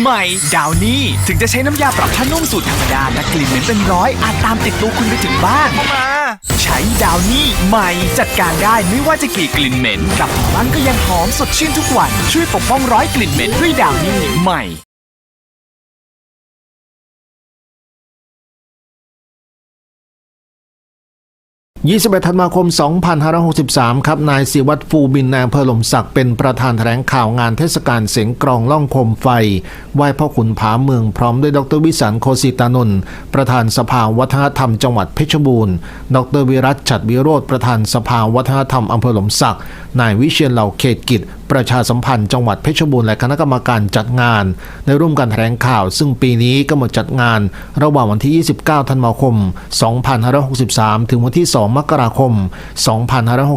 ใหม่ดาวนี่ถึงจะใช้น้ำยาปรับผ้านุ่มสูตรธรรมดาและกลิ่นเหม็นเป็นร้อยอาจตามติดตัวคุณไปถึงบ้านมา ใช้ดาวนี่ใหม่จัดการได้ไม่ว่าจะกี่กลิ่นเหม็นกลับบ้านก็ยังหอมสดชื่นทุกวัน ช่วยปกป้องร้อยกลิ่นเหม็นด้วยดาวนี่ใหม่ 21 ธันวาคม 2563 ครับ นายศิวัตรฟูบินนายอำเภอหลมศักดิ์เป็นประธานแถลงข่าวงานเทศกาลเสียงกรองล่องโคมไฟ ไหว้พ่อขุนผาเมืองพร้อมด้วยดรวิสันโคสิตานนท์ประธานสภาวัฒนธรรมจังหวัดเพชรบูรณ์ ดรวิรัตฉัดวิโรธประธานสภาวัฒนธรรมอำเภอหลมศักดิ์นายวิเชียนเหล่าเขตกิจประชาสัมพันธ์จังหวัดเพชรบูรณ์และคณะกรรมการจัดงาน ได้ร่วมกันแถลงข่าว ซึ่งปีนี้กำหนดจัดงาน ระหว่างวันที่ 29 ธันวาคม 2563 ถึงวันที่ 2 มกราคม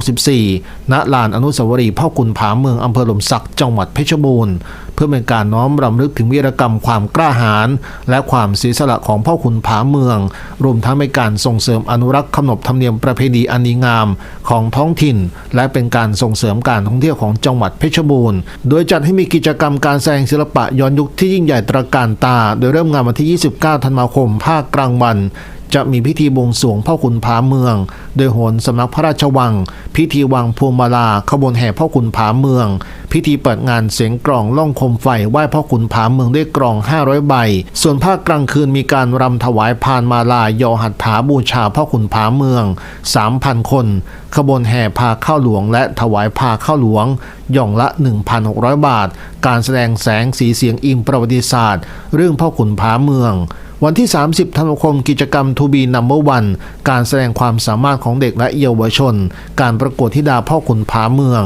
2564 ณ ลานอนุสาวรีย์พ่อขุนผาเมืองอำเภอหล่มศักจังหวัดเพชรบูรณ์ เพื่อเป็นการน้อมรำลึกถึงวีรกรรมความกล้าหาญและความเสียสละของพ่อขุนผาเมือง รวมทั้งเป็นการส่งเสริมอนุรักษ์ขนบธรรมเนียมประเพณีอันดีงามของท้องถิ่น และเป็นการส่งเสริมการท่องเที่ยวของจังหวัดเพชรบูรณ์ โดยจัดให้มีกิจกรรมการแสดงศิลปะย้อนยุคที่ยิ่งใหญ่ตระการตา โดยเริ่มงานวันที่ 29 ธันวาคมภาคกลางวัน จะมีพิธีบวงสรวงพ่อขุนผาเมือง โดยโหนสำนักพระราชวัง พิธีวางพวงมาลาขบวนแห่พ่อขุนผาเมือง พิธีเปิดงานเสียงกลองล่องคมไฟไหว้พ่อขุนผาเมืองด้วยกลอง 500 ใบ ส่วนภาคกลางคืนมีการรำถวายพานมาลายอหัตถาบูชาพ่อขุนผาเมือง 3,000 คน ขบวนแห่พาเข้าหลวง และถวายพาเข้าหลวงย่องละ 1,600 บาท การแสดงแสงสีเสียงอิงประวัติศาสตร์ เรื่องพ่อขุนผาเมือง วันที่ 30 ธันวาคมกิจกรรม To Be Number One การแสดงความสามารถของเด็กและเยาวชน การประกวดธิดาพ่อขุนผาเมือง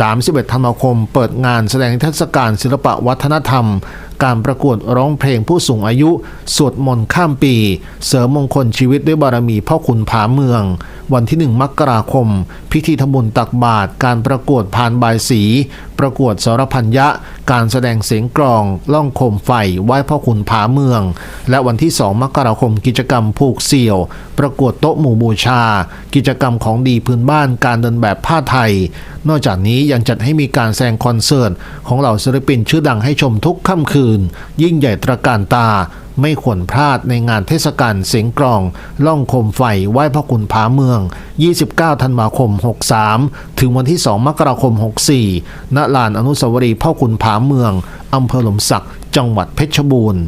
31 ธันวาคม เปิดงานแสดงเทศกาลศิลปะวัฒนธรรม การประกวดร้องเพลงผู้สูงอายุ สวดมนต์ข้ามปี เสริมมงคลชีวิตด้วยบารมีพ่อขุนผาเมืองวันที่ 1 มกราคม พิธีทำบุญตักบาตรการประกวดพานบายสี ประกวดสารพัญญะการแสดงเสียงกลอง ล่องโคมไฟไหว้พ่อขุนผาเมือง และวันที่ 2 มกราคมกิจกรรมผูกเสี่ยว ประกวดโต๊ะหมู่บูชา กิจกรรมของดีพื้นบ้านการเดินแบบผ้าไทย นอกจากนี้ยังจัดให้มีการแสดงคอนเสิร์ตของเหล่าศิลปินชื่อดังให้ชมทุกค่ำคืน ยิ่งใหญ่ตระการตา ไม่ควรพลาดในงานเทศกาลเสียงกลอง ล่องคมไฟไหว้พระคุณผาเมือง 29 ธันวาคม 63 ถึงวันที่ 2 มกราคม 64 ณ ลานอนุสาวรีย์พ่อคุณผาเมือง อำเภอหลมศักดิ์จังหวัดเพชรบูรณ์